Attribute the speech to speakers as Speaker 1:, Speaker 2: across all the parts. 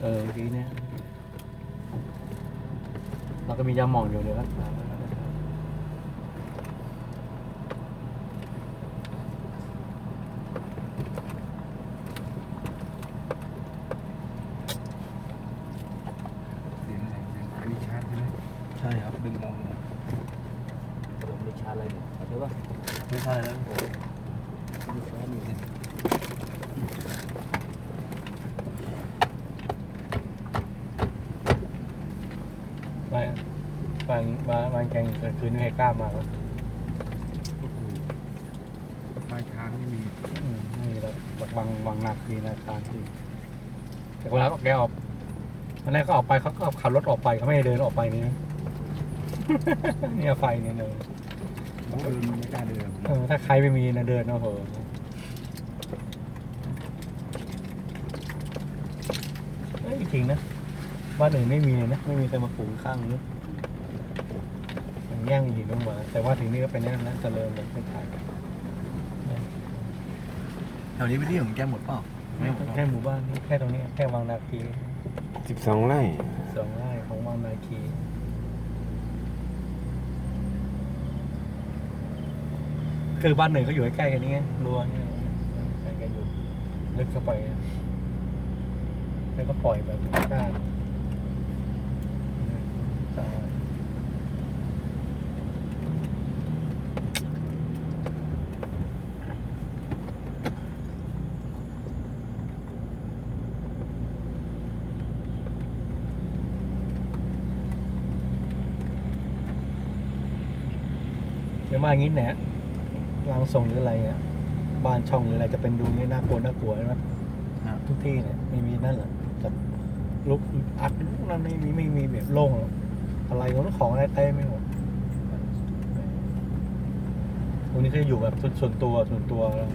Speaker 1: เออเมื่อกี้เนี่ยเราก็มียาหมองอยู่เดี๋ยวรักษาไว้แล้วนะครับ
Speaker 2: เสียงอะไรเสียงอันนี้ชาร์จใช่ไหม
Speaker 1: ใช่ครับ
Speaker 2: ดึงลงนะ
Speaker 1: ผมมีชาร์จอะไรเนี่ยใช่ปะไม่ใช่แล้วโอ้มีชาร์จอยู่เนี่ยไปบางบางบางแกงเกิดคืนไม่ให้กล้ามาแล้ว
Speaker 2: ปลายทางไม่มี
Speaker 1: อืมไม่มีแล้วแบบบางบางนาคีนาคารที่แต่เวลาแกออกตอนแรกก็ออกไปเขาก็ขับรถออกไปเขาไม่ให้เดินออกไปนี่นะเนี่ยไฟเนี่ยเนย
Speaker 2: ผมเดินไม่กล้าเดิน
Speaker 1: เออถ้าใครไม่มีนะเดินนะเหอะเอ้ยจริงนะบ้านอื่นไม่มีเลยนะ ไม่มีแต่มาปลูกข้างนี้มัน แย่งหินลงมา แต่ว่าถึงนี่ก็เป็นนั่นนะเจริญเลยไม่ขาย
Speaker 3: แถวนี้เป็นที่ของแกหมดเปล่า
Speaker 1: แค่หมู่บ้านนี้แค่ตรงนี้แค่วังนาคี
Speaker 4: สิบสองไร่
Speaker 1: สองไร่ของวังนาคีคือบ้านหนึ่งเขาอยู่ใกล้ๆกันนี่ไงรั้วเนี่ยใกล้กันอยู่ลึกเข้าไปแล้วก็ปล่อยแบบก้านใช่เดี๋ ยวมาอย่างนี้แหละรางทรงหรืออะไรอะบ้านช่องหรืออะไรจะเป็นดูนี่น่ากลัวน่ากลัวใช่ไหมทุกที่เนี่ยไม่มีนั่นหรอกแบบลุกอัดนั่นไม่มีไม่มีแบบโล่งหรอกอะไรของของอะไรเต็มไม่หมดตรงนี้ก็อยู่แบบส่วนตัวส่วนตัวแล้ว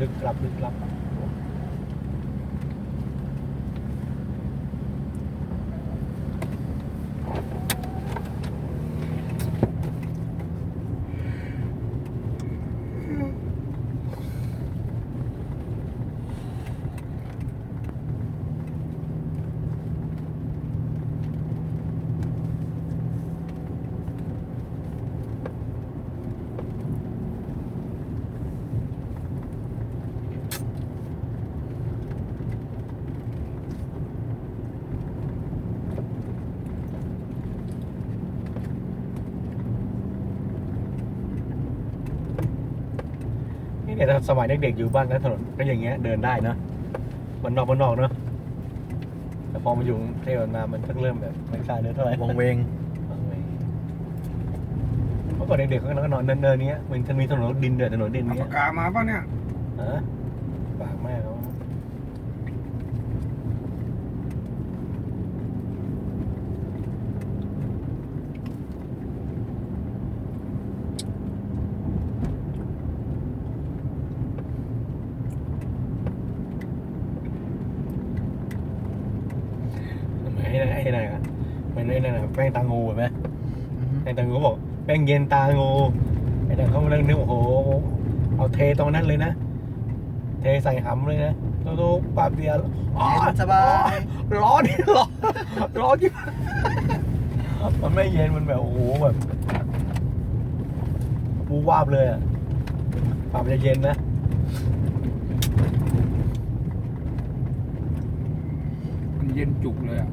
Speaker 1: ลึกลับลึกลับนี่ เนี่ยถ้าสมัยเด็กๆอยู่บ้านแล้วถนนก็อย่างเงี้ยเดินได้เนอะมันนอกมันนอกเนอะแต่พอมาอยู่กรุงเทพมามันก็เริ่มแบบไม่กล้าเดินเท่าไหร่
Speaker 3: วงเวง
Speaker 1: เมื่อก่อนเด็กๆเขาก็นอนเนินๆเนี้ยมันจะมีถนนดินเดือดถนนดิน
Speaker 2: เอา
Speaker 1: เนี้
Speaker 2: ปายกกามาป่ะเนี่ย
Speaker 1: ฮะปากแม่เขา ไอ้นั่นไอ้นั่นอะมันไอ้นั่นอะแป้งตางูเห็นไหมแป้งตางูเขาบอกแป้งเย็นตางูไอ้นั่นเขาเรื่องนึกโอ้โหเอาเทตรงนั้นเลยนะ เทใส่หำเลยนะตู้ๆปาบเดียวอ๋อ
Speaker 3: เย็นสบาย
Speaker 1: ร้อนร้อนร้อนจิ๊บมันไม่เย็นมันแบบโอ้โหแบบวูบวาบเลยอะปรับจะเย็นนะ
Speaker 2: มันเย็นจุกเลยอะ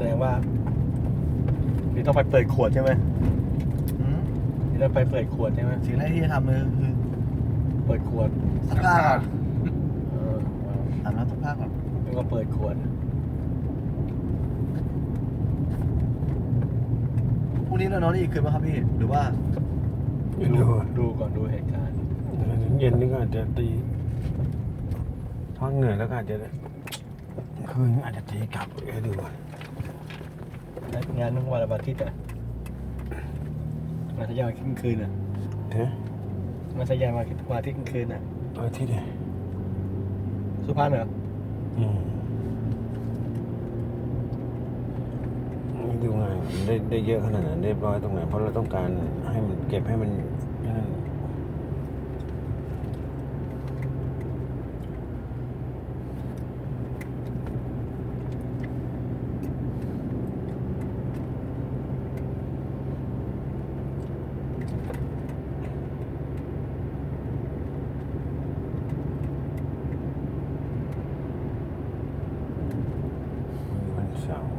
Speaker 1: แสดงว่านี่ ต้องไปเปิดขวดใช่ไหม
Speaker 3: อืม
Speaker 1: นี่ต้องไปเปิดขวดใช่ไหม
Speaker 3: สิ่งแรกที่จะทำเลยคือ
Speaker 1: เปิดขวด
Speaker 3: ซักผ้าก่อน
Speaker 1: เออ
Speaker 3: อาบน้ำซักผ้าก่อน
Speaker 1: แล้วก็เปิดขวด
Speaker 3: พรุ่งนี้เรานอนนี่อีกคืนไหมครับพี่หรือว่า
Speaker 4: ไม่รู้อะ
Speaker 1: ดูก่อนดูเหตุการณ์
Speaker 4: เย็นนี่ก็อาจจะตีพักเหนื่อยแล้วก็อาจจะคืนอาจจะตีกลับเดี๋ยวดูก่อน
Speaker 1: งานทั้งวันอาทิตย์อะมาทยอยขึ้นคืนอะ
Speaker 4: เฮ้ย
Speaker 1: มาทยอยมาวันอาทิตย์กลางคืนอะ
Speaker 4: อาทิตย์เนี่ย
Speaker 1: สุพรรณเหรอ
Speaker 4: อืมไม่ดูไงมันได้ได้เยอะขนาดนั้นเรียบร้อยตรงไหนเพราะเราต้องการให้มันเก็บให้มันนั่นวันเสาร์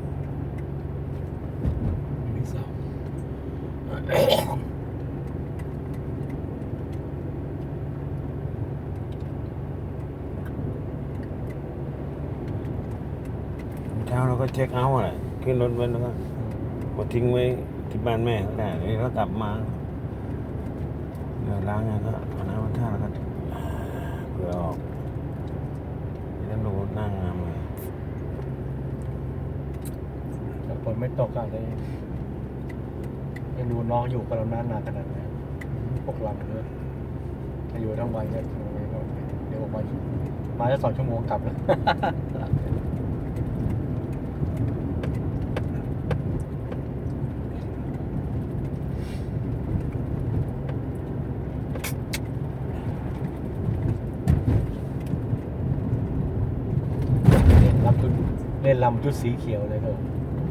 Speaker 1: ไม่ทราบ
Speaker 4: เช้าเราก็เช็คเอาท์อะไรขึ้นรถไว้แล้วก็ทิ้งไว้ที่บ้านแม่ก็ได้แล้วก็กลับมาเดี๋ยวล้างงานก็เอาน้ำมันท่าแล้วก็เผื่อออกจะได้รู้นั่งงามเลย
Speaker 1: แต่ฝนไม่ตกอะเลย ยังดูน้องอยู่กับเรานานนานขนาดนี้พวกเราเลยจะอยู่ทั้งวันก็เดี๋ยวออกมามาจะสองชั่วโมงกลับแล้วเล่นลำชุดเล่นลำชุดสีเขียวเลยเถอะ